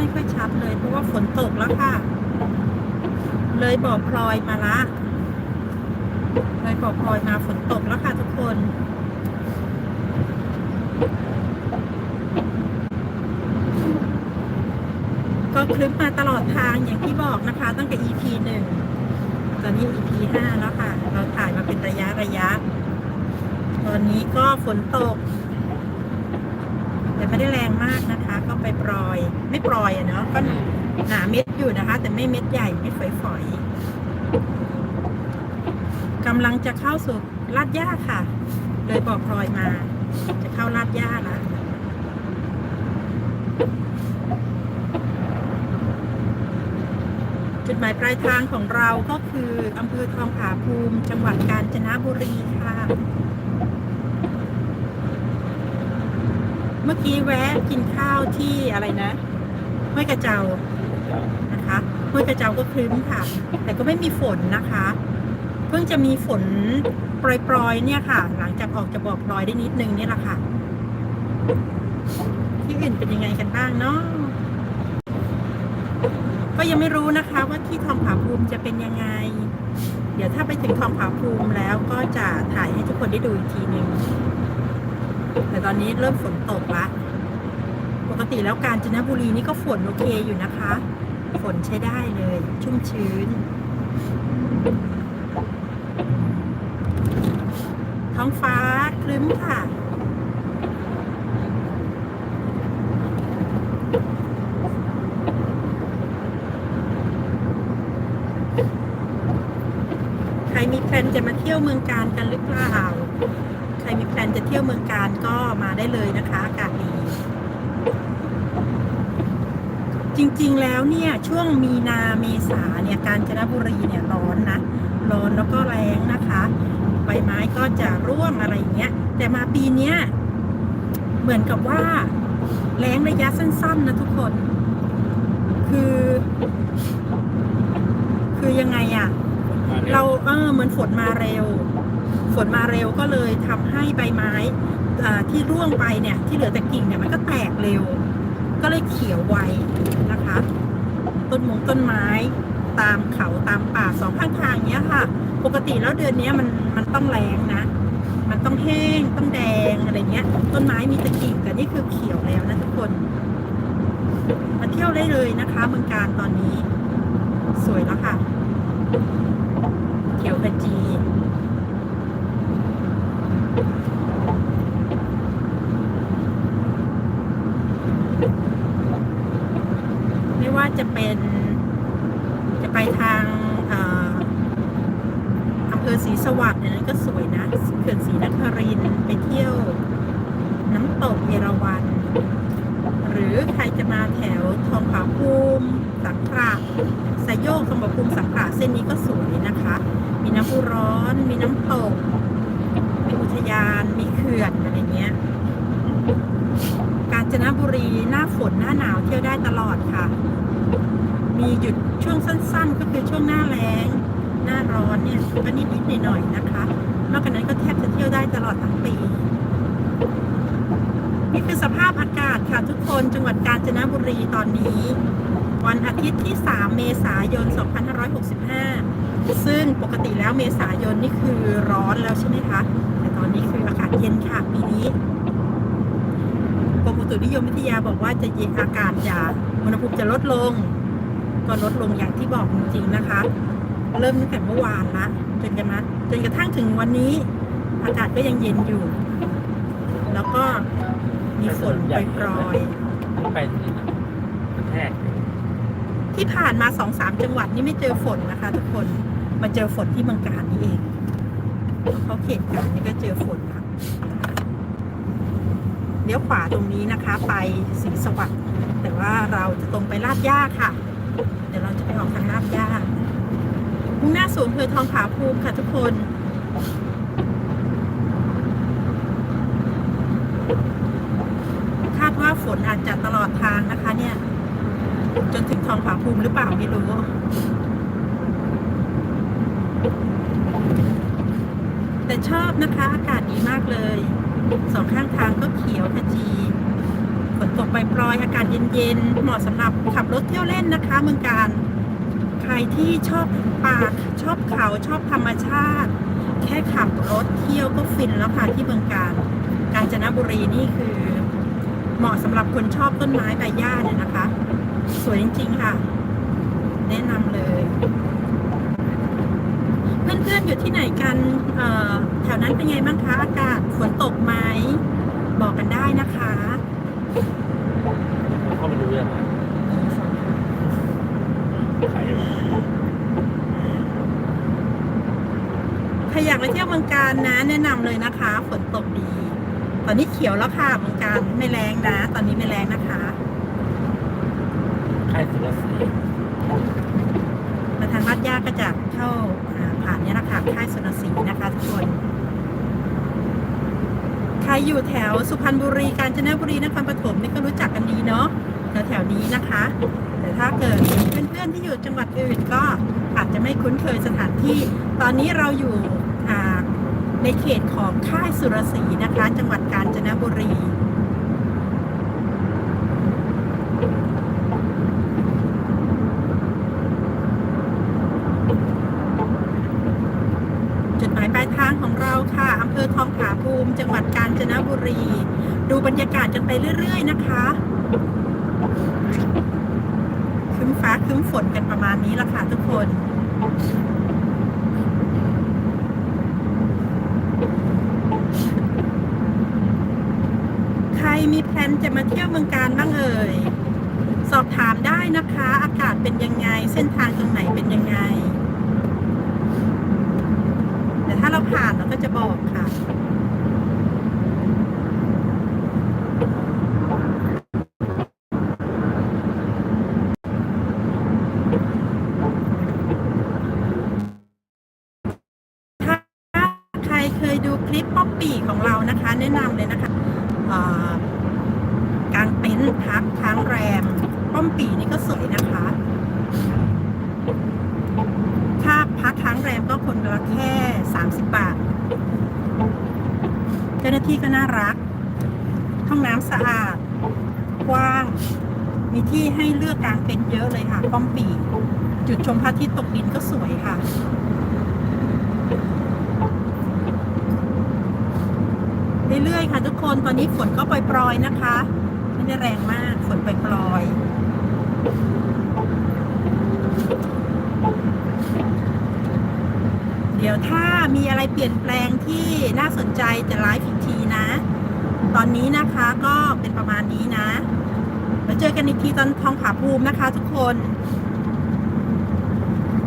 ไม่ค่อยชัดเลยเพราะว่าฝนตกแล้วค่ะ เลยบ่อพลอยมาละเลยบ่อพลอยมาฝนตกแล้วค่ะทุกคนก็คลึ้มมาตลอดทางอย่างที่บอกนะคะ ตั้งแต่ EP หนึ่งตอนนี้ EP ห้าแล้วค่ะ เราถ่ายมาเป็นระยะระยะ ตอนนี้ก็ฝนตก แต่ไม่ได้แรงมากนะคะ ก็ไปปลอย ไม่ปลอยอะเนาะก็หนาเม็ดอยู่นะคะ แต่ไม่เม็ดใหญ่ไม่ฝอยๆกำลังจะเข้าสู่ลาดย่าค่ะ เลยบอกพลอยมา จะเข้าลาดย่าล้วจุดหมายปลายทางของเราก็คืออำเภอทองผาภูมิ จังหวัดกาญจนบุรีค่ะ เมื่อกี้แวะกินข้าวที่อะไรนะห้วยกระเจ้านะคะห้วยกระเจ้าก็ครึ้มค่ะ แต่ก็ไม่มีฝนนะคะ เพิ่งจะมีฝนโปรยๆเนี่ยค่ะ หลังจากออกจะบอกรอยได้นิดนึงนี่แหละค่ะ ที่อื่นเป็นยังไงกันบ้างเนาะก็ยังไม่รู้นะคะว่าที่ทองผาภูมิจะเป็นยังไง เดี๋ยวถ้าไปถึงทองผาภูมิแล้วก็จะถ่ายให้ทุกคนได้ดูอีกทีหนึ่ง แต่ตอนนี้เริ่มฝนตกละปกติแล้วกาญจนบุรีนี่ก็ฝนโอเคอยู่นะคะ ฝนใช้ได้เลย ชุ่มชื้น ท้องฟ้าคลึ้มค่ะ ใครมีแพลนจะมาเที่ยวเมืองการกันหรือเปล่า รมีแพลนจะเที่ยวเมืองการก็มาได้เลยนะคะ อากาศดี จริงๆแล้วเนี่ยช่วงมีนาเมษาเนี่ยกาญจนบุรีเนี่ยร้อนนะ ร้อนแล้วก็แรงนะคะ ใบไม้ก็จะร่วงอะไรอย่างเงี้ย แต่มาปีเนี้ยเหมือนกับว่าแรงระยะสั้นๆนะทุกคน คือ คือยังไงอะเราเออเหมือนฝนมาเร็ว ฝนมาเร็วก็เลยทำให้ใบไม้ที่ร่วงไปเนี่ยที่เหลือแต่กิ่งเนี่ยมันก็แตกเร็ว ก็เลยเขียวไวนะคะ ต้นมงต้นไม้ตามเขาตามป่าสองข้างทางเนี้ยค่ะ ปกติแล้วเดือนนี้มันมันต้องแรงนะ มันต้องแห้งต้องแดงอะไรเงี้ย ต้นไม้มีแตะกิ่งแต่นี่คือเขียวแล้วนะทุกคนมาเที่ยวได้เลยนะคะเมืองการตอนนี้ สวยแล้วค่ะ เขียวขจี ไม่ว่าจะเป็นจะไปทางอำเภอศรีสวัสดิ์อันนั้นก็สวยนะเขื่อนศรีนครินไปเที่ยว น้ำตกเอราวัณหรือใครจะมาแถวทองผาภูมิสังขละสายโยกทองผาภูมิสังขละเส้นนี้ก็สวยนะคะ มีน้ำพุร้อน มีน้ำตก มีอุทยาน มีเขื่อนอะไรเงี้ย กาญจนบุรีหน้าฝนหน้าหนาวเที่ยวได้ตลอดค่ะ มีหยุดช่วงสั้น ๆ ก็คือช่วงหน้าแล้ง หน้าร้อนเนี่ยก็นิดๆหน่อยๆนะคะ นอกจากนั้นก็แทบจะเที่ยวได้ตลอดทั้งปี นี่คือสภาพอากาศค่ะทุกคนจังหวัดกาญจนบุรีตอนนี้ วันอาทิตย์ที่ 3 เมษายน 2565ซึ่งปกติแล้วเมษายนนี่คือร้อนแล้วใช่ไหมคะ อนนี้คืออากาศเย็นค่ะปีนี้กรมอุตุนิยมวิทยาบอกว่าจะเย็นอากาศจะอุณหภูมิจะลดลง ก็ลดลงอย่างที่บอกจริงๆนะคะ เริ่มตั้งแต่เมื่อวานละจนกระทั่งจนกระทั่งถึงวันนี้ อากาศก็ยังเย็นอยู่ แล้วก็มีฝนปรอยๆไประแทกที่ผ่านมาสองสามจังหวัดนี่ไม่เจอฝนนะคะ ทุกคนมาเจอฝนที่เมืองการนี่เอง เขาเขตการนี่ก็เจอฝนนะเลี้ยวขวาตรงนี้นะคะ ไปศรีสวัสดิ์แต่ว่าเราจะตรงไปลาดย่าค่ะ เดี๋ยวเราจะไปออกทางลาดย่ามุ่งหน้าสู่อำเภอทองผาภูมิค่ะทุกคนคาดว่าฝนอาจจะตลอดทางนะคะ เนี่ย จนถึงทองผาภูมิหรือเปล่าไม่รู้ แต่ชอบนะคะอากาศดีมากเลย สองข้างทางก็เขียวขจีฝนตกปลอยอากาศเย็นๆเหมาะสำหรับขับรถเที่ยวเล่นนะคะเมืองการ ใครที่ชอบป่าชอบเขาชอบธรรมชาติ แค่ขับรถเที่ยวก็ฟินแล้วค่ะที่เมืองการ กาญจนบุรีนี่คือ เหมาะสำหรับคนชอบต้นไม้ใบหญ้าเนี่ยนะคะ สวยจริงๆค่ะ แนะนำเลย เพื่ อนๆอยู่ที่ไหนกันเอ่อแถวนั้นเป็นไงบ้างคะอากาศฝนตกไหมบอกกันได้นะคะผมก็ไม่รู้เรื่องนะใครวะใครอยากไปเที่ยวเมืองการนะ แนะนำเลยนะคะฝนตกดี ตอนนี้เขียวแล้วค่ะเมืองการไม่แรงนะ ตอนนี้ไม่แรงนะคะค่ายสุรศรีมาทางลาดย่าก็จะเข้าอ่า ผ่านเนี่ยนะคะค่ายสุนทรีนะคะทุกคน ใครอยู่แถวสุพรรณบุรีกาญจนบุรีนครปฐมนี่ก็รู้จักกันดีเนาะแถวแถวนี้นะคะ แต่ถ้าเกิดเพื่อนๆที่อยู่จังหวัดอื่นก็อาจจะไม่คุ้นเคยสถานที่ ตอนนี้เราอยู่ในเขตของค่ายสุรศรีนะคะ จังหวัดกาญจนบุรี จุดหมายปลายทางของเราค่ะ อำเภอทองผาภูมิ จังหวัดกาญจนบุรี ดูบรรยากาศกันไปเรื่อย ๆ นะคะคึ้มฟ้าคึ้มฝนกันประมาณนี้ละค่ะทุกคนใครมีแพลนจะมาเที่ยวเมืองการบ้างเอ่ย สอบถามได้นะคะ อากาศเป็นยังไง เส้นทางตรงไหนเป็นยังไง แต่ถ้าเราผ่านเราก็จะบอกค่ะ ถ้าใครเคยดูคลิปป๊อปปี้ของเรานะคะ แนะนำเลยนะคะกางเต็นท์พักค้างแรม ป้อมปีนี่ก็สวยนะคะค่าพักค้างแรมก็คนละแค่ 30 บาท เจ้าหน้าที่ก็น่ารัก ห้องน้ำสะอาด กว้าง มีที่ให้เลือกกางเต็นท์เยอะเลยค่ะ ป้อมปี จุดชมพระอาทิตย์ตกดินก็สวยค่ะ เรื่อยๆค่ะ ทุกคนตอนนี้ฝนก็ปล่อยๆนะคะ ไม่ได้แรงมากฝนปล่อยๆเดี๋ยวถ้ามีอะไรเปลี่ยนแปลงที่น่าสนใจจะไลฟ์อีกทีนะ ตอนนี้นะคะก็เป็นประมาณนี้นะแล้วเจอกันอีกทีตอนทองผาภูมินะคะ ทุกคน